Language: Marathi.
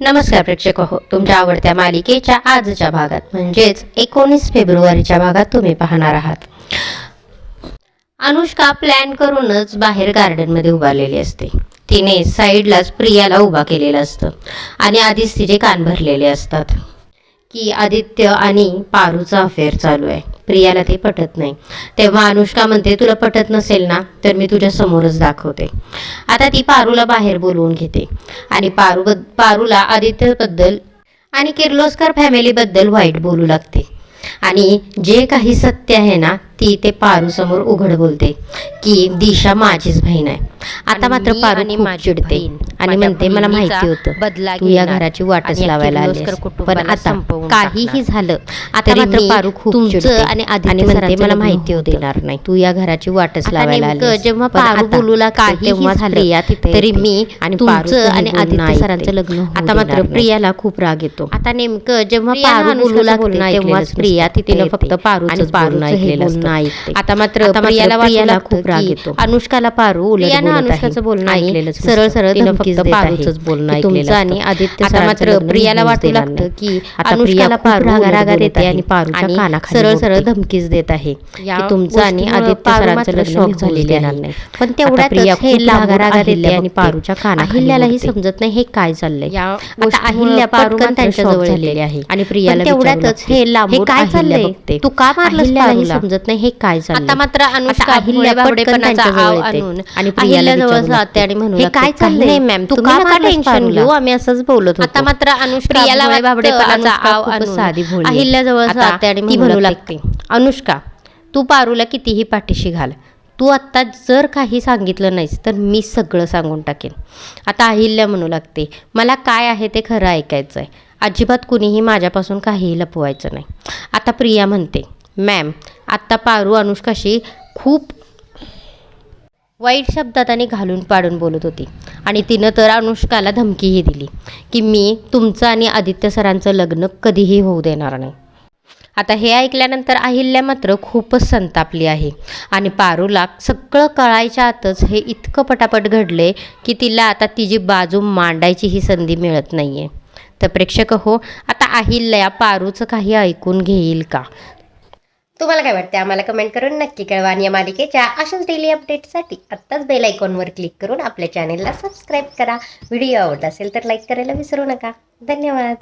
नमस्कार प्रेक्षक हो तुमच्या आवडत्या मालिकेच्या आजच्या भागात म्हणजेच एकोणीस फेब्रुवारीच्या भागात तुम्ही पाहणार आहात. अनुष्का प्लॅन करूनच बाहेर गार्डनमध्ये उभारलेली असते. तिने साईडलाच प्रियाला उभा केलेलं असतं आणि आधीच तिचे कान भरलेले असतात. की आदित्य आणि पारूचा अफेअर चालू आहे. प्रियाला ते पटत नाही. तेव्हा अनुष्का म्हणते तुला पटत नसेल ना तर मी तुझ्या समोरच दाखवते. आता ती पारूला बाहेर बोलवून घेते. आणि पारू पारूला आदित्यबद्दल आणि किर्लोस्कर फॅमिलीबद्दल वाईट बोलू लागते. आणि जे काही सत्य आहे ना ती ते पारू समोर उघड बोलते की दिशा माझीच बहीण आहे. आता मात्र मी पारू आणि खूप माझी चिडते. आणि म्हणते मला माहिती होतं बदला तू या घराची वाटच लावायला पण आता काहीही. झालं आता तरी मात्र पारू खूप तुमचं आणि आणि म्हणते मला माहिती होते देणार नाही तू या घराची वाटच लावायला. जेव्हा पारू आता बोलू लागते काहीही तेव्हाच झालं तिथे तरी. मी आणि तुमचं पारूचं आणि आदित्य ऐकते. सरांचं लग्न आता मात्र नाही. प्रियाला खूप राग येतो आता नेमकं जेव्हा पारू बोलू लागते तेव्हाच ऐकलेलंच प्रिया. तिथे. फक्त पारूचंच आणि पारूचं हे ऐकलेलं असतं. ऐकते. आता मात्र प्रियाला प्रियाला वाटू लागतं खूप राग येतो. अनुष्काला पारू उलट प्रियानं. अनुष्काचं बोलणं आणि ऐकलेलंच सरळ. सरळ धमकीच फक्त पारूचंच बोलणं ऐकलेलं आणि. आदित्य मात्र प्रियाला वाटू लागतं नाही. की आता अनुष्काला प्रिया पारू खूप उलट रागारागा बोलत देते आहे. आणि पारूच्या कानाखाली सरळ. सरळ धमकीच देत आहे की तुमचं आणि आदित्य सरांचं लग्न झालेली. नाही पण आता तेवढ्यातच प्रिया हे खूप लांबून रागारागा देते अहिल्या आणि. पारूच्या कानाखाली अहिल्यालाही. समजत नाही हे काय चाललंय आता अहिल्या पारू पटकन मात्र त्यांच्या शॉक जवळ झालेली येते. आहे. आणि प्रियाला तेवढ्यातच हे. लांबून हे काय चाललंय. तू का मारलंस पारूला? समजत नाही हे काय चाललंय आता मात्र अनुष्का अहिल्या पटकन पटकन त्यांच्या त्यांच्या जवळ जवळ येते. येते. आणि प्रियाला जवळ जाते आणि म्हणू हे लागते, काय "काही चाललंय मॅम तू का टेन्शन पारूला?" घेऊ आम्ही असंच बोलत होतो आता मात्र अनुष्का प्रियाला अनुष्का आव साधी भोळी आहे. अहिल्या जवळ आता जाते आणि ती म्हणू. लागते. अनुष्का तू पारूला कितीही पाठीशी घाल. तू आत्ता जर काही सांगितलं नाहीस तर मी सगळं सांगून टाकेन. आता अहिल्या म्हणू लागते मला काय आहे ते खरं ऐकायचं आहे अजिबात कुणीही माझ्यापासून काहीही लपवायचं नाही. आता प्रिया म्हणते मॅम आत्ता पारू अनुष्काशी खूप वाईट शब्दात आणि घालून पाडून बोलत होती. आणि तिनं तर अनुष्काला धमकीही दिली की मी तुमचं आणि आदित्य सरांचं लग्न कधीही होऊ देणार नाही. आता हे ऐकल्यानंतर अहिल्या मात्र खूपच संतापली आहे. आणि पारूला सगळं कळायच्या आतच हे इतकं पटापट घडले की तिला आता तिची बाजू मांडायची ही संधी मिळत नाही आहे तर प्रेक्षक हो आता अहिल्या पारूचं काही ऐकून घेईल का? तुम्हाला काय वाटतं आम्हाला कमेंट करून नक्की कळवा. आणि या मालिकेच्या अशाच डेली अपडेटसाठी आत्ताच बेल आयकॉनवर क्लिक करून आपल्या चॅनेलला सबस्क्राईब करा. व्हिडिओ आवडला असेल तर लाईक करायला विसरू नका. धन्यवाद.